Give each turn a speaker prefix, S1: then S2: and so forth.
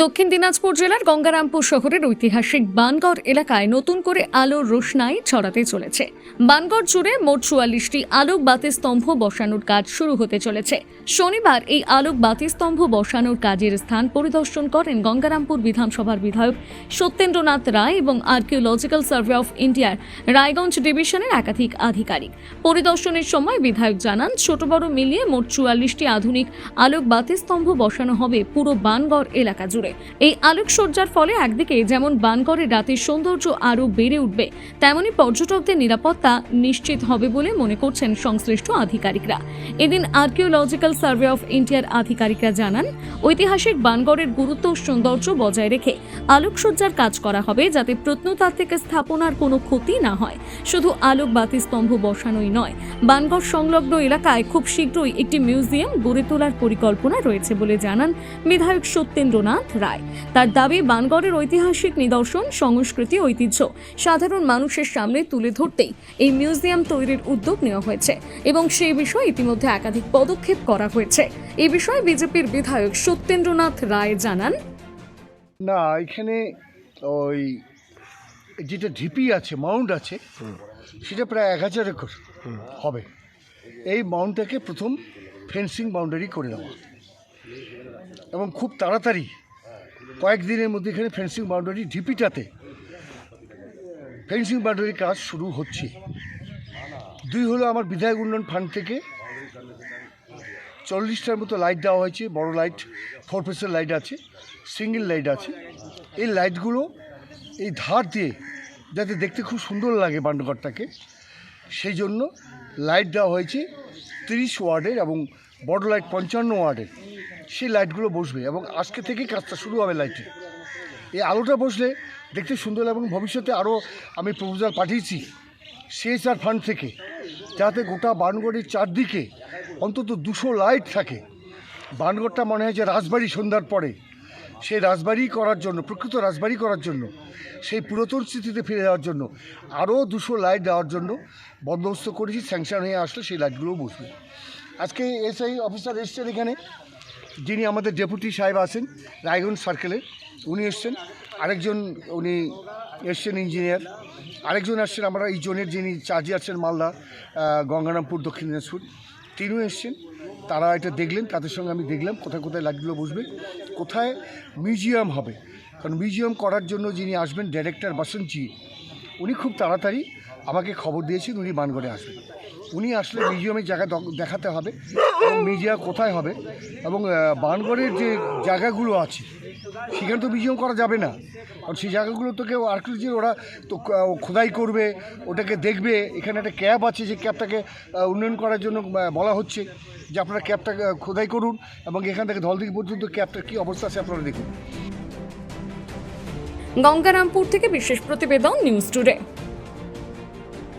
S1: দক্ষিণ দিনাজপুর জেলার গঙ্গারামপুর শহরের ঐতিহাসিক বানগড় এলাকায় নতুন করে আলোর রোশনাই ছড়াতে চলেছে। বানগড় জুড়ে মোট চুয়াল্লিশটি আলোক বাতিস্তম্ভ বসানোর কাজ শুরু হতে চলেছে। শনিবার এই আলোক বাতিস্তম্ভ বসানোর কাজের স্থান পরিদর্শন করেন গঙ্গারামপুর বিধানসভার বিধায়ক সত্যেন্দ্রনাথ রায় এবং আর্কিওলজিক্যাল সার্ভে অফ ইন্ডিয়ার রায়গঞ্জ ডিভিশনের একাধিক আধিকারিক। পরিদর্শনের সময় বিধায়ক জানান, ছোট বড় মিলিয়ে মোট চুয়াল্লিশটি আধুনিক আলোক বাতিস্তম্ভ বসানো হবে পুরো বানগড় এলাকা জুড়ে। এই আলোকসজ্জার ফলে একদিকে যেমন বানগড়ের রাতের সৌন্দর্য আরও বেড়ে উঠবে, তেমনি পর্যটকদের নিরাপত্তা নিশ্চিত হবে বলে মনে করছেন সংশ্লিষ্ট আধিকারিকরা। এদিন আর্কিওলজিক্যাল সার্ভে অফ ইন্ডিয়ার আধিকারিকরা জানান, ঐতিহাসিক বানগড়ের গুরুত্ব সৌন্দর্য বজায় রেখে আলোকসজ্জার কাজ করা হবে যাতে প্রত্নতাত্ত্বিক স্থাপনার কোনো ক্ষতি না হয়। শুধু আলোক বাতি স্তম্ভ বসানোই নয়, বানগড় সংলগ্ন এলাকায় খুব শীঘ্রই একটি মিউজিয়াম গড়ে তোলার পরিকল্পনা রয়েছে বলে জানান বিধায়ক সত্যেন্দ্রনাথ। রায়। তার দাবি, বানগড়ের ঐতিহাসিক নিদর্শন, সংস্কৃতি, ঐতিহ্য সাধারণ মানুষের সামনে তুলে ধরতেই এই মিউজিয়াম তৈরির উদ্যোগ নেওয়া হয়েছে এবং সেই বিষয়ে ইতিমধ্যে একাধিক পদক্ষেপ করা হয়েছে। এ বিষয়ে বিজেপির বিধায়ক সত্যেন্দ্রনাথ রায় জানান।
S2: না, এখানে ওই যেটা ঢিপি আছে, মাউন্ট আছে, সেটা প্রায় এক হাজার একর হবে। এই মাউন্টটাকে প্রথম ফেন্সিং বাউন্ডারি করে দেওয়া এবং খুব তাড়াতাড়ি কয়েকদিনের মধ্যে এখানে ফেন্সিং বাউন্ডারি ঢিপিটাতে ফেন্সিং বাউন্ডারি কাজ শুরু হচ্ছে। দুই হলো আমার বিধায়ক উন্নয়ন ফান্ড থেকে চল্লিশটার মতো লাইট দেওয়া হয়েছে, বড় লাইট ফোর পিসের লাইট আছে সিঙ্গেল লাইট আছে। এই লাইটগুলো এই ধার দিয়ে যাতে দেখতে খুব সুন্দর লাগে বান্ডঘরটাকে, সেই জন্য লাইট দেওয়া হয়েছে তিরিশ ওয়ার্ডের এবং বড় লাইট পঞ্চান্ন ওয়ার্ডের। সেই লাইটগুলো বসবে এবং আজকে থেকেই কাজটা শুরু হবে লাইটে। এই আলোটা বসলে দেখতে সুন্দর এবং ভবিষ্যতে আরও আমি প্রপোজাল পাঠিয়েছি সিএসআর ফান্ড থেকে, যাতে গোটা বানগড়ের চারদিকে অন্তত দুশো লাইট থাকে। বানগড়টা মনে হয় যে রাজবাড়ি সন্ধ্যার পরে। সেই রাজবাড়ি করার জন্য, প্রকৃত রাজবাড়ি করার জন্য, সেই পুরাতন স্মৃতিতে ফিরে যাওয়ার জন্য আরও দুশো লাইট দেওয়ার জন্য বন্দোবস্ত করেছি স্যাংশন হয়ে আসলে সেই লাইটগুলোও বসবে। আজকে এসআই অফিসার এসছেন এখানে। যিনি আমাদের ডেপুটি সাহেব আছেন, রায়গঞ্জ সার্কেলের উনি এসছেন। আরেকজন উনি এসছেন ইঞ্জিনিয়ার আরেকজন আসছেন আমরা এই জোনের যিনি চার্জে আছেন মালদা গঙ্গারামপুর, দক্ষিণ দিনাজপুর। তিনিও এসছেন। তারা এটা দেখলেন, তাদের সঙ্গে আমি দেখলাম, কোথায় কোথায় লাইটগুলো বসবে কোথায় মিউজিয়াম হবে? কারণ মিউজিয়াম করার জন্য যিনি আসবেন ডাইরেক্টর বাসন্তী, উনি খুব তাড়াতাড়ি আমাকে খবর দিয়েছেন, উনি বানগড়ে আসবেন। উনি আসলে মিউজিয়ামের জায়গা দেখাতে হবে এবং মিউজিয়াম কোথায় হবে এবং বানগড়ের যে জায়গাগুলো আছে, সেখানে তো মিউজিয়াম করা যাবে না। কারণ সেই জায়গাগুলো তো কেউ আর্কিওলজি ওরা তো খোদাই করবে, ওটাকে দেখবে। এখানে একটা ক্যাব আছে, যে ক্যাবটাকে উন্নয়ন করার জন্য বলা হচ্ছে যে আপনারা ক্যাবটা খোদাই করুন এবং এখান থেকে ধলদিঘি পর্যন্ত ক্যাবটার কী অবস্থা আছে আপনারা দেখুন।
S1: গঙ্গারামপুর থেকে বিশেষ প্রতিবেদন নিউজ টুডে।